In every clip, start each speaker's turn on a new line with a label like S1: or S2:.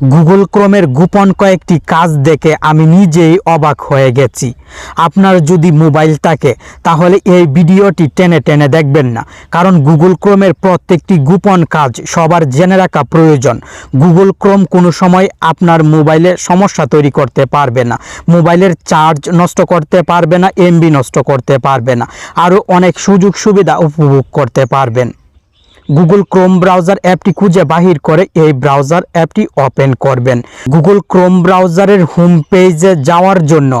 S1: Google ক্রোমের গোপন কয়েকটি কাজ দেখে আমি নিজেই অবাক হয়ে গেছি। আপনার যদি মোবাইল থাকে, তাহলে এই ভিডিওটি টেনে টেনে দেখবেন না, কারণ গুগল ক্রোমের প্রত্যেকটি গোপন কাজ সবার জেনে রাখা প্রয়োজন। গুগল ক্রোম কোনো সময় আপনার মোবাইলে সমস্যা তৈরি করতে পারবে না, মোবাইলের চার্জ নষ্ট করতে পারবে না এমবি নষ্ট করতে পারবে না, আরও অনেক সুযোগ সুবিধা উপভোগ করতে পারবেন। গুগল ক্রোম ব্রাউজার অ্যাপটি খুঁজে বাহির করে এই ব্রাউজার অ্যাপটি ওপেন করবেন। গুগল ক্রোম ব্রাউজারের হোম পেজে যাওয়ার জন্য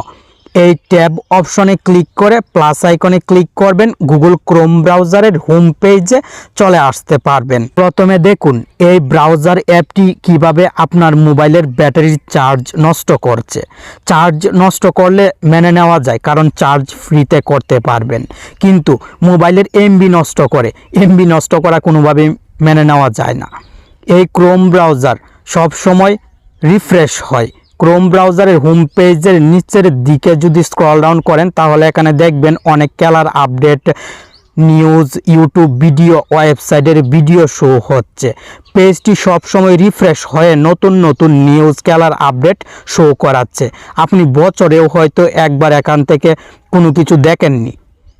S1: এই ট্যাব অপশনে ক্লিক করে প্লাস আইকনে ক্লিক করবেন গুগল ক্রোম ব্রাউজারের হোম পেজে চলে আসতে পারবেন। প্রথমে দেখুন, এই ব্রাউজার অ্যাপটি কীভাবে আপনার মোবাইলের ব্যাটারির চার্জ নষ্ট করছে। চার্জ নষ্ট করলে মেনে নেওয়া যায়, কারণ চার্জ ফ্রিতে করতে পারবেন। কিন্তু মোবাইলের এমবি নষ্ট করে, এমবি নষ্ট করা কোনোভাবেই মেনে নেওয়া যায় না। এই ক্রোম ব্রাউজার সব সময় রিফ্রেশ হয়। ক্রোম ব্রাউজারের হোম পেজের নিচের দিকে যদি স্ক্রল ডাউন করেন, তাহলে এখানে দেখবেন অনেক ক্যালার আপডেট নিউজ ইউটিউব ভিডিও ওয়েবসাইটের ভিডিও শো হচ্ছে। পেজটি সবসময় রিফ্রেশ হয়ে নতুন নতুন নিউজ ক্যালার আপডেট শো করাচ্ছে। আপনি বছরেও হয়তো একবার এখান থেকে কোনো কিছু দেখেননি।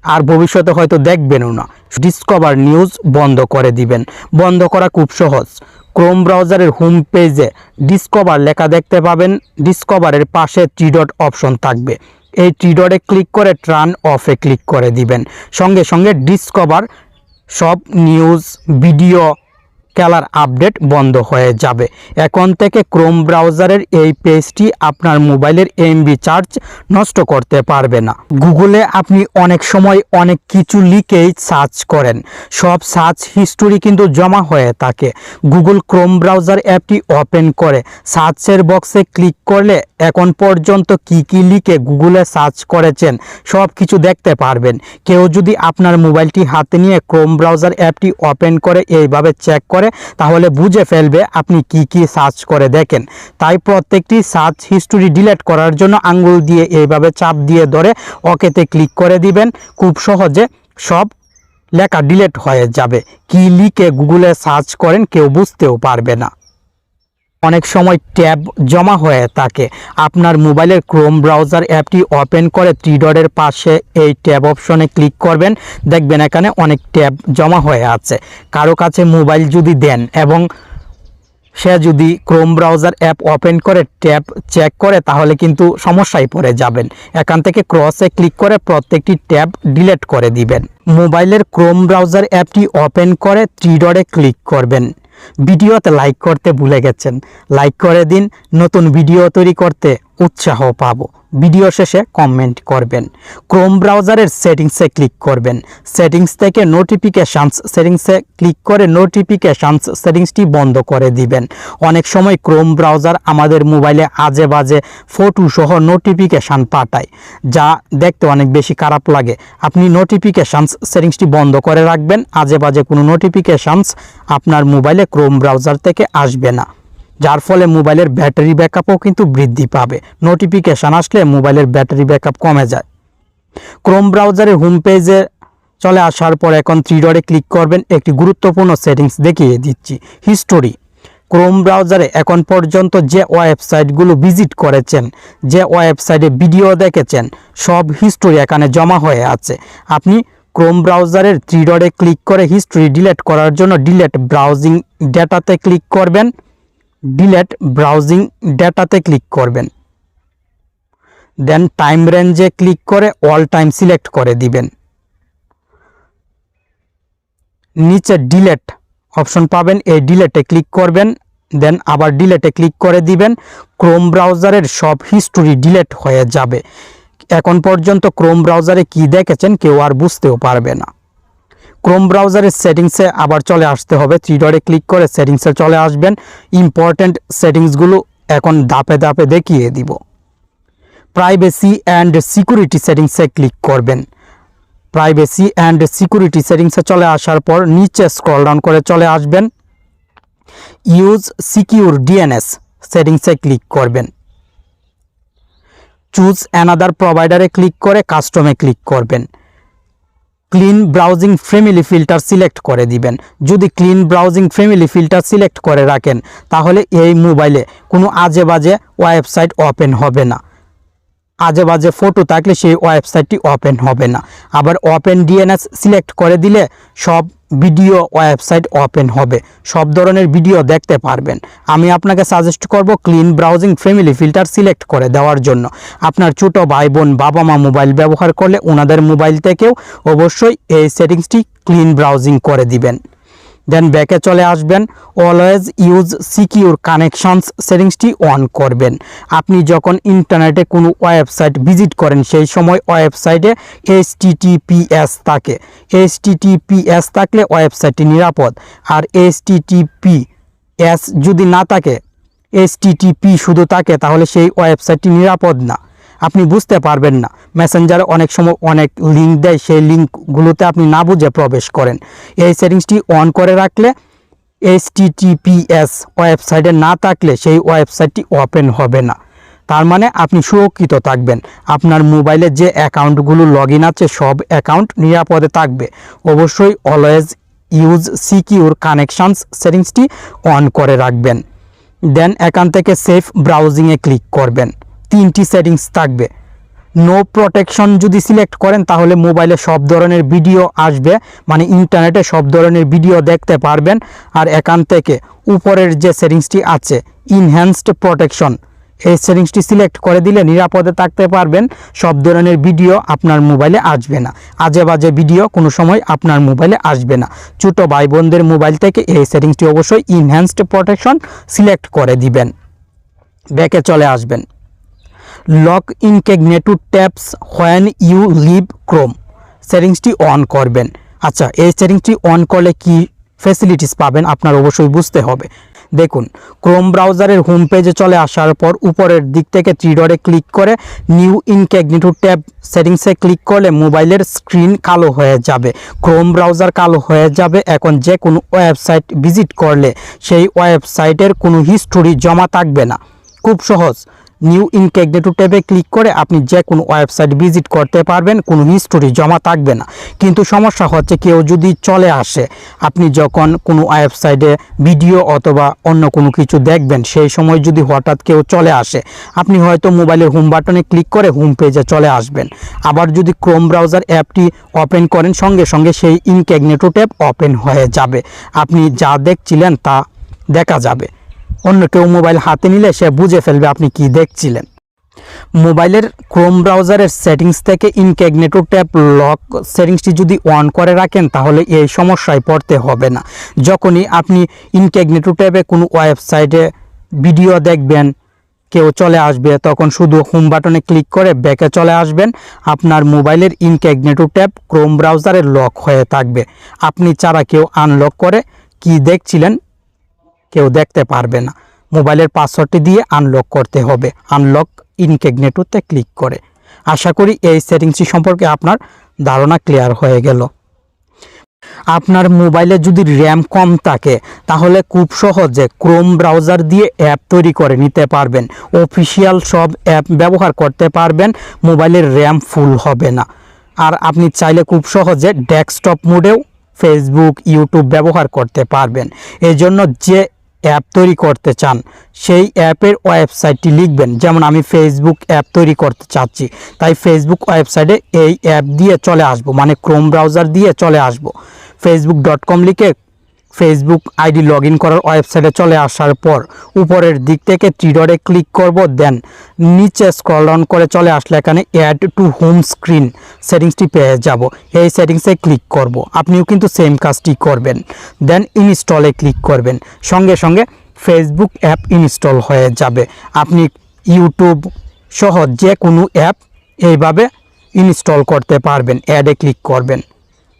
S1: আর ভবিষ্যতে হয়তো দেখবেনও না। ডিসকভার নিউজ বন্ধ করে দিবেন। বন্ধ করা খুব সহজ। ক্রোম ব্রাউজারের হোম পেজে ডিসকভার লেখা দেখতে পাবেন। ডিসকভারের পাশে থ্রি ডট অপশন থাকবে। এই থ্রি ডটে ক্লিক করে ট্রান অফে ক্লিক করে দিবেন। সঙ্গে সঙ্গে ডিসকভার সব নিউজ ভিডিও খেলার আপডেট বন্ধ হয়ে যাবে। এখন থেকে ক্রোম ব্রাউজারের এই পেজটি আপনার মোবাইলের এমবি চার্জ নষ্ট করতে পারবে না। গুগলে আপনি অনেক সময় অনেক কিছু লিখেই সার্চ করেন। সব সার্চ হিস্টোরি কিন্তু জমা হয়ে থাকে। গুগল ক্রোম ব্রাউজার অ্যাপটি ওপেন করে সার্চের বক্সে ক্লিক করলে এখন পর্যন্ত কি কি লিখে গুগলে সার্চ করেছেন সব কিছু দেখতে পারবেন। কেউ যদি আপনার মোবাইলটি হাতে নিয়ে ক্রোম ব্রাউজার অ্যাপটি ওপেন করে এইভাবে চেক করে তাহলে বুঝে ফেলবে আপনি কি কি সার্চ করে দেখেন। তাই প্রত্যেকটি সার্চ হিস্টোরি ডিলেট করার জন্য আঙ্গুল দিয়ে এইভাবে চাপ দিয়ে ধরে ওকেতে ক্লিক করে দিবেন। খুব সহজে সব লেখা ডিলেট হয়ে যাবে। কি লিখে গুগলে সার্চ করেন কেউ বুঝতেও পারবে না। অনেক সময় ট্যাব জমা হয়ে থাকে। আপনার মোবাইলের ক্রোম ব্রাউজার অ্যাপটি ওপেন করে থ্রি ডটের পাশে এই ট্যাব অপশনে ক্লিক করবেন। দেখবেন এখানে অনেক ট্যাব জমা হয়ে আছে। কারও কাছে মোবাইল যদি দেন এবং সে যদি ক্রোম ব্রাউজার অ্যাপ ওপেন করে ট্যাব চেক করে, তাহলে কিন্তু সমস্যায় পড়ে যাবেন। এখান থেকে ক্রসে ক্লিক করে প্রত্যেকটি ট্যাব ডিলিট করে দিবেন। মোবাইলের ক্রোম ব্রাউজার অ্যাপটি ওপেন করে থ্রি ডটে ক্লিক করবেন। ভিডিওতে লাইক করতে ভুলে গেছেন। লাইক করে দিন নতুন ভিডিও তৈরি করতে। উৎসাহ পাবো। ভিডিও শেষে কমেন্ট করবেন। ক্রোম ব্রাউজারের সেটিংসে ক্লিক করবেন। সেটিংস থেকে নোটিফিকেশানস সেটিংসে ক্লিক করে নোটিফিকেশানস সেটিংসটি বন্ধ করে দিবেন। অনেক সময় ক্রোম ব্রাউজার আমাদের মোবাইলে আজে বাজে ফটো সহ নোটিফিকেশান পাঠায়, যা দেখতে অনেক বেশি খারাপ লাগে। আপনি নোটিফিকেশানস সেটিংসটি বন্ধ করে রাখবেন। আজে বাজে কোনো নোটিফিকেশানস আপনার মোবাইলে ক্রোম ব্রাউজার থেকে আসবে না। যার ফলে মোবাইলের ব্যাটারি ব্যাকআপও কিন্তু বৃদ্ধি পাবে। নোটিফিকেশান আসলে মোবাইলের ব্যাটারি ব্যাকআপ কমে যায়। ক্রোম ব্রাউজারের হোম পেজে চলে আসার পর এখন থ্রি ডটে ক্লিক করবেন, একটি গুরুত্বপূর্ণ সেটিংস দেখিয়ে দিচ্ছি। হিস্টোরি ক্রোম ব্রাউজারে এখন পর্যন্ত যে ওয়েবসাইটগুলো ভিজিট করেছেন, যে ওয়েবসাইটে ভিডিও দেখেছেন, সব হিস্টোরি এখানে জমা হয়ে আছে। আপনি ক্রোম ব্রাউজারের থ্রি ডটে ক্লিক করে হিস্টোরি ডিলেট করার জন্য ডিলেট ব্রাউজিং ডেটাতে ক্লিক করবেন। ডিলেট ব্রাউজিং ডেটাতে ক্লিক করবেন। দেন টাইম রেঞ্জে ক্লিক করে অল টাইম সিলেক্ট করে দিবেন। নিচে ডিলেট অপশন পাবেন, এই ডিলেটে ক্লিক করবেন, দেন আবার ডিলেটে ক্লিক করে দিবেন, ক্রোম ব্রাউজারের সব হিস্টোরি ডিলেট হয়ে যাবে। এখন পর্যন্ত ক্রোম ব্রাউজারে কি দেখেছেন কেউ আর বুঝতেও পারবে না। ক্রোম ব্রাউজারের সেটিংসে আবার চলে আসতে হবে। থ্রি ডটে ক্লিক করে সেটিংসে চলে আসবেন। ইম্পর্ট্যান্ট সেটিংসগুলো এখন ধাপে ধাপে দেখিয়ে দিব। প্রাইভেসি অ্যান্ড সিকিউরিটি সেটিংসে ক্লিক করবেন। প্রাইভেসি অ্যান্ড সিকিউরিটি সেটিংসে চলে আসার পর নিচে স্ক্রল ডাউন করে চলে আসবেন। ইউজ সিকিউর ডিএনএস সেটিংসে ক্লিক করবেন। চুজ অ্যানাদার প্রোভাইডারে ক্লিক করে কাস্টমে ক্লিক করবেন। Clean browsing family filter select করে দিবেন। যদি clean browsing family filter select করে রাখেন, তাহলে এই মোবাইলে কোনো আজে বাজে ওয়েবসাইট ওপেন হবে না। আজে বাজে ফটো থাকলে সেই ওয়েবসাইটটি ওপেন হবে না। আবার ওপেন ডিএনএস সিলেক্ট করে দিলে সব ভিডিও ওয়েবসাইট ওপেন হবে। সব ধরনের ভিডিও দেখতে পারবেন। আমি আপনাকে সাজেস্ট করব clean browsing family filter select করে দেওয়ার জন্য। আপনার ছোট ভাই বোন বাবা মা মোবাইল ব্যবহার করলে ওনাদের মোবাইল থেকেও অবশ্যই এই সেটিংসটি ক্লিন ব্রাউজিং করে দিবেন। দেন ব্যাকে চলে আসবেন। অলওয়েজ ইউজ সিকিউর কানেকশনস সেটিংসটি অন করবেন। আপনি যখন ইন্টারনেটে কোনো ওয়েবসাইট ভিজিট করেন, সেই সময় ওয়েবসাইটে এইচ টিটিপিএস থাকে। এইচ টিটিপিএস থাকলে ওয়েবসাইটটি নিরাপদ। আর এইচ টিটিপি এস যদি না থাকে এইচ টিটিপি শুধু থাকে, তাহলে সেই ওয়েবসাইটটি নিরাপদ না। আপনি বুঝতে পারবেন না। মেসেঞ্জারে অনেক সময় অনেক লিঙ্ক দেয়, সেই লিঙ্কগুলোতে আপনি না বুঝে প্রবেশ করেন। এই সেটিংসটি অন করে রাখলে এইচ টিটিপিএস ওয়েবসাইটে না থাকলে সেই ওয়েবসাইটটি ওপেন হবে না। তার মানে আপনি সুরক্ষিত থাকবেন। আপনার মোবাইলে যে অ্যাকাউন্টগুলো লগ আছে, সব অ্যাকাউন্ট নিরাপদে থাকবে। অবশ্যই অলওয়েজ ইউজ সিকিউর কানেকশানস সেটিংসটি অন করে রাখবেন। দেন এখান থেকে সেফ ব্রাউজিংয়ে ক্লিক করবেন। তিনটি সেটিংস থাকবে। নো প্রোটেকশন যদি সিলেক্ট করেন, তাহলে মোবাইলে সব ধরনের ভিডিও আসবে। মানে ইন্টারনেটে সব ধরনের ভিডিও দেখতে পারবেন। আর এখান থেকে উপরের যে সেটিংসটি আছে ইনহ্যান্সড প্রোটেকশন এই সেটিংসটি সিলেক্ট করে দিলে নিরাপদে থাকতে পারবেন। সব ধরনের ভিডিও আপনার মোবাইলে আসবে না। আজে বাজে ভিডিও কোনো সময় আপনার মোবাইলে আসবে না। ছোটো ভাই বোনদের মোবাইল থেকে এই সেটিংসটি অবশ্যই ইনহ্যান্সড প্রোটেকশন সিলেক্ট করে দিবেন। ব্যাকে চলে আসবেন। Lock incognito tabs when you leave Chrome সেটিংসটি on করবেন। আচ্ছা এই সেটিংসটি অন করলে কি ফেসিলিটিস পাবেন আপনার অবশ্যই বুঝতে হবে। দেখুন ক্রোম ব্রাউজারের হোম পেজে চলে আসার পর উপরের দিক থেকে থ্রি ডটে ক্লিক করে নিউ ইনক্যাগনেটু ট্যাব সেটিংসে ক্লিক করলে মোবাইলের স্ক্রিন কালো হয়ে যাবে। ক্রোম ব্রাউজার কালো হয়ে যাবে। এখন যে কোনো ওয়েবসাইট ভিজিট করলে সেই ওয়েবসাইটের কোনো হিস্টোরি জমা থাকবে না। খুব সহজ। নিউ ইনকেগনেটু ট্যাবে ক্লিক করে আপনি যে কোনো ওয়েবসাইট ভিজিট করতে পারবেন, কোনো হিস্টোরি জমা থাকবে না। কিন্তু সমস্যা হচ্ছে কেউ যদি চলে আসে, আপনি যখন কোনো ওয়েবসাইটে ভিডিও অথবা অন্য কোনো কিছু দেখবেন, সেই সময় যদি হঠাৎ কেউ চলে আসে, আপনি হয়তো মোবাইলের হোম বাটনে ক্লিক করে হোম পেজে চলে আসবেন। আবার যদি ক্রোম ব্রাউজার অ্যাপটি ওপেন করেন, সঙ্গে সঙ্গে সেই ইনকেগনেটু ট্যাব ওপেন হয়ে যাবে। আপনি যা দেখছিলেন তা দেখা যাবে। অন্য কেউ মোবাইল হাতে নিলে সে বুঝে ফেলবে আপনি কি দেখছিলেন। মোবাইলের ক্রোম ব্রাউজারের সেটিংস থেকে ইনক্যাগনেটো ট্যাপ লক সেটিংসটি যদি অন করে রাখেন, তাহলে এই সমস্যায় পড়তে হবে না। যখনই আপনি ইনক্যাগনেটো ট্যাবে কোনো ওয়েবসাইটে ভিডিও দেখবেন, কেউ চলে আসবে, তখন শুধু হোম বাটনে ক্লিক করে ব্যাকে চলে আসবেন। আপনার মোবাইলের ইনক্যাগনেটো ট্যাব ক্রোম ব্রাউজারে লক হয়ে থাকবে। আপনি ছাড়া কেউ আনলক করে কি দেখছিলেন কেউ দেখতে পারবে না। মোবাইলের পাসওয়ার্ডটি দিয়ে আনলক করতে হবে। আনলক ইনকেগনেটোতে ক্লিক করে। আশা করি এই সেটিংসটি সম্পর্কে আপনার ধারণা ক্লিয়ার হয়ে গেল। আপনার মোবাইলে যদি র্যাম কম থাকে, তাহলে খুব সহজে ক্রোম ব্রাউজার দিয়ে অ্যাপ তৈরি করে নিতে পারবেন। অফিসিয়াল সব অ্যাপ ব্যবহার করতে পারবেন, মোবাইলের র্যাম ফুল হবে না। আর আপনি চাইলে খুব সহজে ডেস্কটপ মোডেও ফেসবুক ইউটিউব ব্যবহার করতে পারবেন। এজন্য যে অ্যাপ তৈরি করতে চান, সেই অ্যাপের ওয়েবসাইটটি লিখবেন। যেমন আমি ফেসবুক অ্যাপ তৈরি করতে চাচ্ছি, তাই ফেসবুক ওয়েবসাইটে এই অ্যাপ দিয়ে চলে আসব মানে ক্রোম ব্রাউজার দিয়ে চলে আসব। ফেসবুক ডট কম লিখে ফেসবুক আইডি লগ করার ওয়েবসাইটে চলে আসার পর উপরের দিক থেকে ট্রিডরে ক্লিক করব দেন নিচে স্ক্রল ডাউন করে চলে আসলে এখানে অ্যাড টু হোম স্ক্রিন সেটিংসটি পেয়ে যাব। এই সেটিংসে ক্লিক করব। আপনিও কিন্তু সেম কাজটি করবেন। দেন ইনস্টলে ক্লিক করবেন। সঙ্গে সঙ্গে ফেসবুক অ্যাপ ইনস্টল হয়ে যাবে। আপনি ইউটিউব সহ যে কোনো অ্যাপ এইভাবে ইনস্টল করতে পারবেন। অ্যাডে ক্লিক করবেন।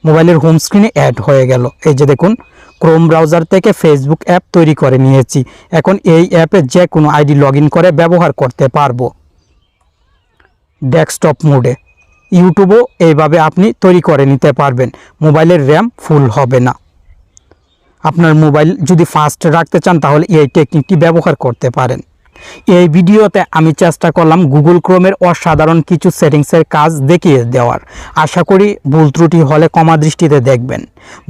S1: মোবাইলের হোম স্ক্রিনে অ্যাড হয়ে গেল। এই যে দেখুন ক্রোম ব্রাউজার থেকে ফেসবুক অ্যাপ তৈরি করে নিয়েছি। এখন এই অ্যাপে যে কোনো আইডি লগ করে ব্যবহার করতে পারব। ডেস্কটপ মোডে। ইউটিউবও এইভাবে আপনি তৈরি করে নিতে পারবেন। মোবাইলের র্যাম ফুল হবে না। আপনার মোবাইল যদি ফাস্ট রাখতে চান, তাহলে এই টেকনিকটি ব্যবহার করতে পারেন। এই ভিডিওতে আমি চেষ্টা করলাম গুগল ক্রোমের অসাধারণ কিছু সেটিংসের কাজ দেখিয়ে দেওয়ার। আশা করি ভুল ত্রুটি হলে কমা দৃষ্টিতে দেখবেন।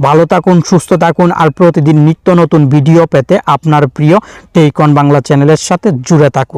S1: ভালো থাকুন, সুস্থ থাকুন আর প্রতিদিন নিত্য নতুন ভিডিও পেতে আপনার প্রিয় টেইকন বাংলা চ্যানেলের সাথে জুড়ে থাকুন।